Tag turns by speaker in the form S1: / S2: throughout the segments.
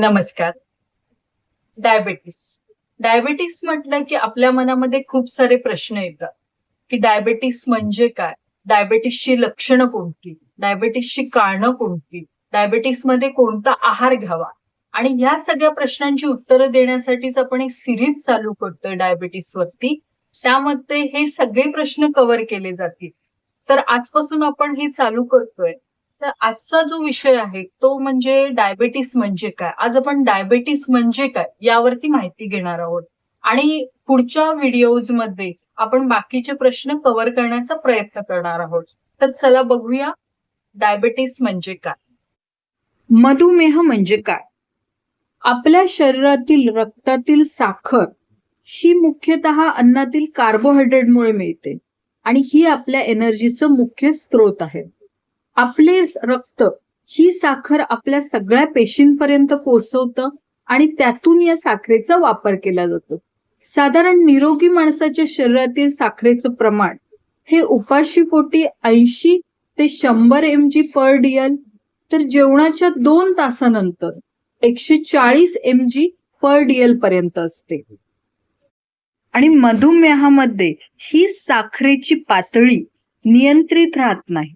S1: नमस्कार. Diabetes diabetes म्हटलं की आपल्या मनामध्ये खूप सारे प्रश्न येतात. की डायबेटीस म्हणजे काय? डायबेटीसची लक्षणं कोणती? डायबेटीसची कारणं कोणती? डायबेटीसमध्ये कोणता आहार घ्यावा? आणि या सगळ्या प्रश्नांची उत्तरं देण्यासाठीच आपण एक सिरीज चालू करतोय डायबेटीस वरती. त्यामध्ये हे सगळे प्रश्न कव्हर केले जातील. तर आजपासून आपण हे चालू करतोय. तर आजचा जो विषय आहे तो म्हणजे डायबेटीस म्हणजे काय? आज आपण डायबेटीस म्हणजे काय यावरती माहिती घेणार आहोत. आणि पुढच्या व्हिडिओजमध्ये आपण बाकीचे प्रश्न कव्हर करण्याचा प्रयत्न करणार आहोत. तर चला बघूया डायबेटीस म्हणजे काय?
S2: मधुमेह म्हणजे काय? आपल्या शरीरातील रक्तातील साखर ही मुख्यतः अन्नातील कार्बोहायड्रेटमुळे मिळते आणि ही आपल्या एनर्जीचं मुख्य स्रोत आहे. आपले रक्त ही साखर आपल्या सगळ्या पेशींपर्यंत पोहोचवतं आणि त्यातून या साखरेचा वापर केला जातो. साधारण निरोगी माणसाच्या शरीरातील साखरेचं प्रमाण हे उपाशीपोटी ऐंशी ते शंभर एम जी पर डियल तर जेवणाच्या दोन तासानंतर एकशे चाळीस एम जी पर डिएल पर्यंत असते. आणि मधुमेहामध्ये ही साखरेची पातळी नियंत्रित राहत नाही.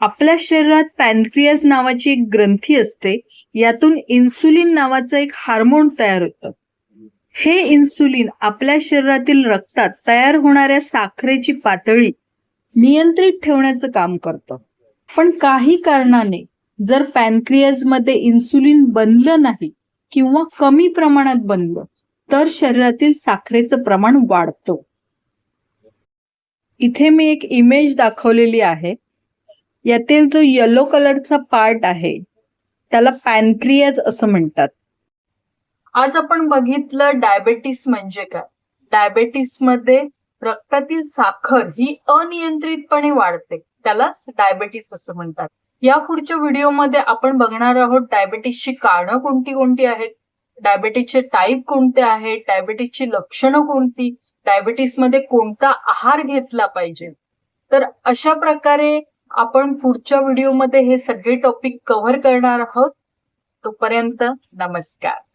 S2: आपल्या शरीरात पॅनक्रियाज नावाची एक ग्रंथी असते. यातून इन्सुलिन नावाचं एक हार्मोन तयार होतं. हे इन्सुलिन आपल्या शरीरातील रक्तात तयार होणाऱ्या साखरेची पातळी नियंत्रित ठेवण्याचं काम करतं. पण काही कारणाने जर पॅनक्रियाजमध्ये इन्सुलिन बनलं नाही किंवा कमी प्रमाणात बनलं तर शरीरातील साखरेचं प्रमाण वाढतं. इथे मी एक इमेज दाखवलेली आहे. यातील जो येलो कलरचा पार्ट आहे त्याला पॅनक्रियाज असं म्हणतात.
S1: आज आपण बघितलं डायबेटीस म्हणजे काय? डायबेटीसमध्ये रक्तातील साखर ही अनियंत्रितपणे वाढते. त्यालाच डायबेटीस असं म्हणतात. या पुढच्या व्हिडिओमध्ये आपण बघणार आहोत डायबेटीसची कारणं कोणती कोणती आहेत? डायबेटीसचे टाईप कोणते आहेत? डायबेटीसची लक्षणं कोणती? डायबेटीसमध्ये कोणता आहार घेतला पाहिजे? तर अशा प्रकारे आपण पुढच्या व्हिडिओमध्ये हे सगळे टॉपिक कव्हर करणार आहोत. तोपर्यंत नमस्कार.